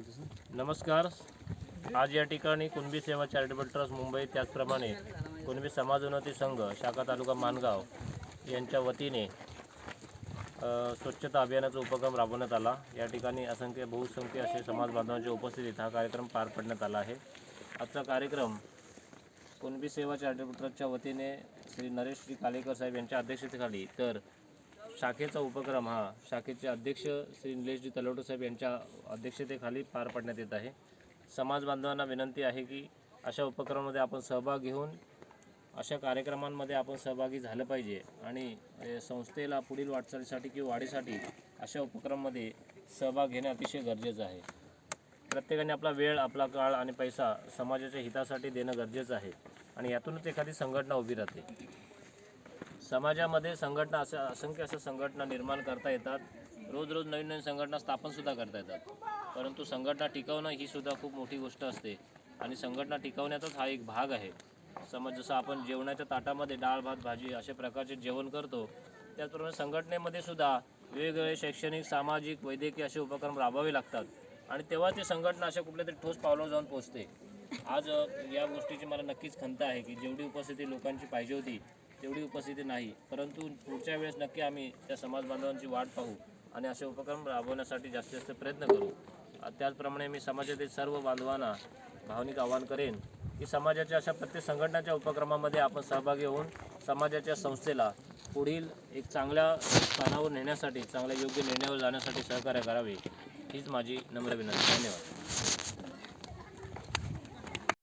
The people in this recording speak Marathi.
नमस्कार. आज या ठिकाणी कुणबी सेवा चॅरिटेबल ट्रस्ट मुंबई त्याचप्रमाणे कुणबी समाजोन्नती संघ शाखा तालुका मानगाव यांच्या वतीने स्वच्छता अभियानाचा उपक्रम राबवण्यात आला. या ठिकाणी असंख्य बहुसंख्य असे समाज बांधवांच्या उपस्थितीत हा कार्यक्रम पार पाडण्यात आला आहे. आजचा कार्यक्रम कुणबी सेवा चॅरिटेबल ट्रस्टच्या वतीने श्री नरेश श्री कालेकर साहेब यांच्या अध्यक्षतेखाली तर शाखेचा उपक्रम हा शाखेचे अध्यक्ष श्री निलेशजी तलवटे साहेब यांच्या अध्यक्षतेखाली पार पाडण्यात येत आहे. समाज बांधवांना विनंती आहे की अशा उपक्रमामध्ये आपण सहभाग घेऊन अशा कार्यक्रमांमध्ये आपण सहभागी झालं पाहिजे आणि संस्थेला पुढील वाटचालीसाठी किंवा वाढीसाठी अशा उपक्रमामध्ये सहभाग घेणे अतिशय गरजेचं आहे. प्रत्येकाने आपला वेळ आपला काळ आणि पैसा समाजाच्या हितासाठी देणं गरजेचं आहे आणि यातूनच एखादी संघटना उभी राहते. समाजामध्ये संघटना असं असंख्य अशा संघटना निर्माण करता येतात. रोज रोज नवीन नवीन संघटना स्थापनसुद्धा करता येतात. परंतु संघटना टिकवणं ही सुद्धा खूप मोठी गोष्ट असते. आणि संघटना टिकवण्याचाच हा एक भाग आहे. समज जसं आपण जेवणाच्या ताटामध्ये डाळ भात भाजी अशा प्रकारचे जेवण करतो त्याचप्रमाणे संघटनेमध्ये सुद्धा वेगवेगळे शैक्षणिक सामाजिक वैद्यकीय असे उपक्रम राबवावे लागतात. आणि तेव्हा ते संघटना अशा कुठल्या तरी ठोस पावलावर जाऊन पोहोचते. आज या गोष्टीची मला नक्कीच खंत आहे की जेवढी उपस्थिती लोकांची पाहिजे होती तेवढी उपस्थिती नाही. परंतु पुढच्या वेळेस नक्की आम्ही त्या समाज बांधवांची वाट पाहू आणि असे उपक्रम राबवण्यासाठी जास्तीत जास्त प्रयत्न करू. त्याचप्रमाणे मी समाजातील सर्व बांधवांना भावनिक आवाहन करेन की समाजाच्या अशा प्रत्येक संघटनाच्या उपक्रमामध्ये आपण सहभागी होऊन समाजाच्या संस्थेला पुढील एक चांगल्या स्थानावर नेण्यासाठी चांगल्या योग्य निर्णयावर जाण्यासाठी सहकार्य करावे. हीच माझी नम्र विनंती. धन्यवाद.